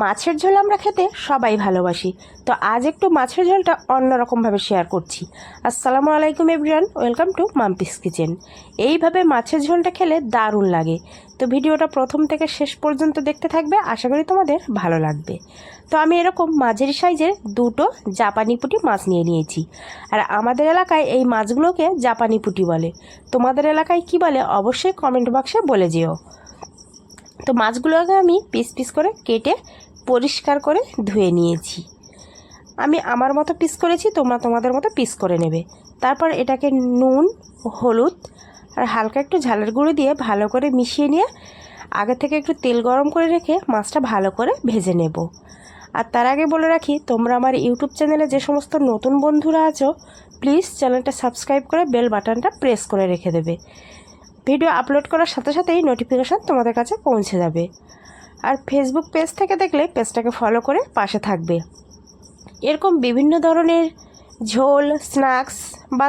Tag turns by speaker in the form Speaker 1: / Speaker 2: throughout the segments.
Speaker 1: মাছের ঝোল আমরা খেতে সবাই ভালোবাসি। তো আজ একটু মাছের ঝোলটা অন্যরকমভাবে শেয়ার করছি। আসসালামু আলাইকুম everyone welcome to Mampi's kitchen এইভাবে মাছের ঝোলটা খেলে দারুণ লাগে। তো ভিডিওটা প্রথম থেকে শেষ পর্যন্ত দেখতে থাকবে, আশা করি তোমাদের ভালো লাগবে। তো আমি এরকম মাঝারি সাইজের দুটো জাপানি পুঁটি মাছ নিয়ে নিয়েছি। আর আমাদের এলাকায় এই মাছগুলোকে জাপানি পুঁটি বলে। তোমাদের এলাকায় কি বলে অবশ্যই কমেন্ট বক্সে বলে যেও। তো মাছগুলোকে আমি পিস পিস করে কেটে পরিষ্কার করে ধুয়ে নিয়েছি। আমি আমার মতো পিস করেছি, তোমরা তোমাদের মতো পিস করে নেবে। তারপর এটাকে নুন, হলুদ আর হালকা একটু ঝালের গুঁড়ো দিয়ে ভালো করে মিশিয়ে নিয়ে আগে থেকে একটু তেল গরম করে রেখে মাছটা ভালো করে ভেজে নেব। আর তার আগে বলে রাখি, তোমরা আমার ইউটিউব চ্যানেলে যে সমস্ত নতুন বন্ধুরা আছো প্লিজ চ্যানেলটা সাবস্ক্রাইব করে বেল বাটনটা প্রেস করে রেখে দেবে। ভিডিও আপলোড করার সাথে সাথেই নোটিফিকেশান তোমাদের কাছে পৌঁছে যাবে। আর ফেসবুক পেজ থেকে দেখলে পেজটাকে ফলো করে পাশে থাকবে। এরকম বিভিন্ন ধরনের ঝোল স্ন্যাক্স বা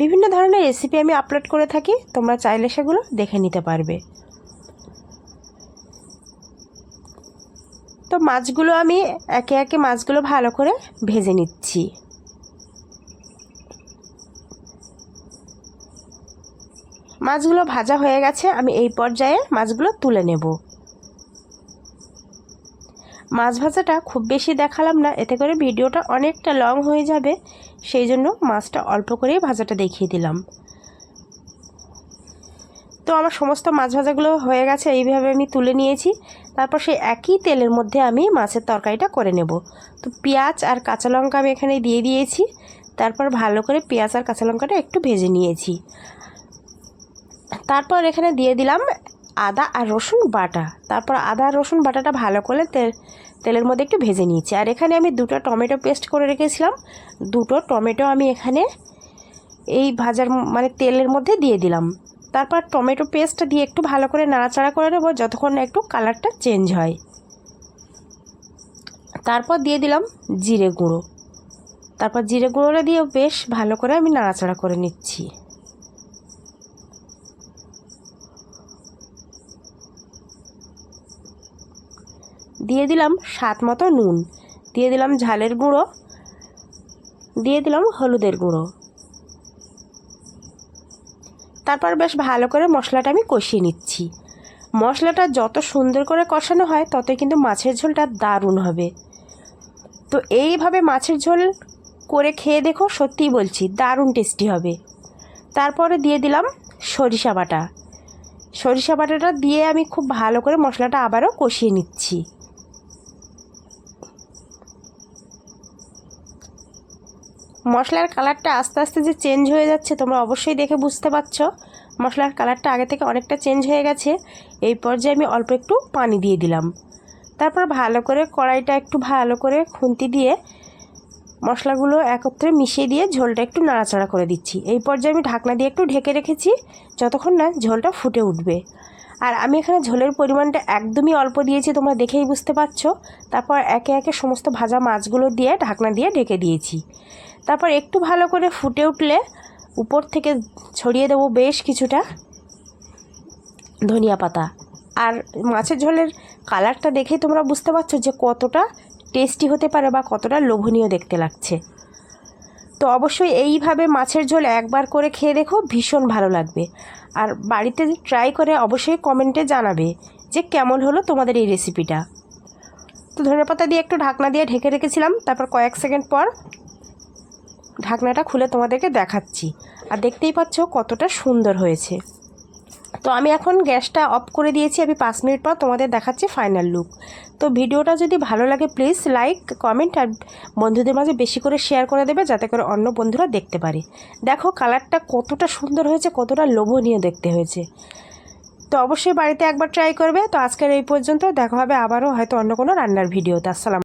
Speaker 1: বিভিন্ন ধরনের রেসিপি আমি আপলোড করে থাকি, তোমরা চাইলে সেগুলো দেখে নিতে পারবে। তো মাছগুলো আমি একে একে মাছগুলো ভালো করে ভেজে নিচ্ছি। মাছগুলো ভাজা হয়ে গেছে, আমি এই পর্যায়ে মাছগুলো তুলে নেব। মাছ ভাজাটা খুব বেশি দেখালাম না, এতে করে ভিডিওটা অনেকটা লং হয়ে যাবে, সেই জন্য মাছটা অল্প করেই ভাজাটা দেখিয়ে দিলাম। তো আমার সমস্ত মাছ ভাজাগুলো হয়ে গেছে, এইভাবে আমি তুলে নিয়েছি, তারপর সেই একই তেলের মধ্যে আমি মাছের তরকারিটা করে নেব। তো পেঁয়াজ আর কাঁচা লঙ্কা আমি এখানে দিয়ে দিয়েছি, তারপর ভালো করে পেঁয়াজ আর কাঁচা লঙ্কাটা একটু ভেজে নিয়েছি। তারপর এখানে দিয়ে দিলাম আদা আর রসুন বাটা। তারপর আদা আর রসুন বাটাটা ভালো করে তেল, তেলের মধ্যে একটু ভেজে নিয়েছি। আর এখানে আমি দুটো টমেটো পেস্ট করে রেখেছিলাম। দুটো টমেটো আমি এখানে এই ভাজার মানে তেলের মধ্যে দিয়ে দিলাম। তারপর টমেটো পেস্টটা দিয়ে একটু ভালো করে নাড়াচাড়া করে নেব যতক্ষণ একটু কালারটা চেঞ্জ হয়। তারপর দিয়ে দিলাম জিরে গুঁড়ো। তারপর জিরে গুঁড়োটা দিয়ে বেশ ভালো করে আমি নাড়াচাড়া করে নিচ্ছি। দিয়ে দিলাম স্বাদ মতো নুন। দিয়ে দিলাম ঝালের গুঁড়ো। দিয়ে দিলাম হলুদের গুঁড়ো। তারপর বেশ ভালো করে মশলাটা আমি কষিয়ে নিচ্ছি। মশলাটা যত সুন্দর করে কষানো হয়, ততই কিন্তু মাছের ঝোলটা দারুণ হবে। তো এইভাবে মাছের ঝোল করে খেয়ে দেখো, সত্যিই বলছি, দারুণ টেস্টি হবে। তারপরে দিয়ে দিলাম সরিষা বাটা। সরিষা বাটাটা দিয়ে আমি খুব ভালো করে মশলাটা আবারও কষিয়ে নিচ্ছি। মশলার কালারটা আস্তে আস্তে যে চেঞ্জ হয়ে যাচ্ছে, তোমরা অবশ্যই দেখে বুঝতে পারছ। মশলার কালারটা আগে থেকে অনেকটা চেঞ্জ হয়ে গেছে। এই পর্যায়ে আমি অল্প একটু পানি দিয়ে দিলাম। তারপর ভালো করে কড়াইটা একটু ভালো করে খুন্তি দিয়ে মশলাগুলো একত্রে মিশিয়ে দিয়ে ঝোলটা একটু নাড়াচাড়া করে দিচ্ছি। এই পর্যায়ে আমি ঢাকনা দিয়ে একটু ঢেকে রেখেছি, যতক্ষণ না ঝোলটা ফুটে উঠবে। আর আমি এখানে ঝোলের পরিমাণটা একদমই অল্প দিয়েছি, তোমরা দেখেই বুঝতে পারছ। তারপর একে একে সমস্ত ভাজা মাছগুলো দিয়ে ঢাকনা দিয়ে ঢেকে দিয়েছি। তারপর একটু ভালো করে ফুটে উঠলে উপর থেকে ছড়িয়ে দেবো বেশ কিছুটা ধনিয়া পাতা। আর মাছের ঝোলের কালারটা দেখেই তোমরা বুঝতে পারছ যে কতটা টেস্টি হতে পারে বা কতটা লোভনীয় দেখতে লাগছে। তো অবশ্যই এইভাবে মাছের ঝোল একবার করে খেয়ে দেখো, ভীষণ ভালো লাগবে। আর বাড়িতে ট্রাই করে অবশ্যই কমেন্টে জানাবে যে কেমন হলো তোমাদের এই রেসিপিটা তো ধনেপাতা পাতা দিয়ে একটু ঢাকনা দিয়ে ঢেকে রেখেছিলাম, তারপর কয়েক সেকেন্ড পর ঢাকনাটা খুলে তোমাদেরকে দেখাচ্ছি। আর দেখতেই পাচ্ছ কতটা সুন্দর হয়েছে। তো আমি এখন গ্যাসটা অফ করে দিয়েছি, আমি পাঁচ মিনিট পর তোমাদের দেখাচ্ছি ফাইনাল লুক। তো ভিডিওটা যদি ভালো লাগে, প্লিজ লাইক, কমেন্ট আর বন্ধুদের মাঝে বেশি করে শেয়ার করে দেবে, যাতে করে অন্য বন্ধুরা দেখতে পারে। দেখো, কালারটা কতটা সুন্দর হয়েছে, কতটা লোভনীয় দেখতে হয়েছে। তো অবশ্যই বাড়িতে একবার ট্রাই করবে। তো আজকের এই পর্যন্ত, দেখা হবে আবারও হয়তো অন্য কোনো রান্নার ভিডিওতে। আসসালাম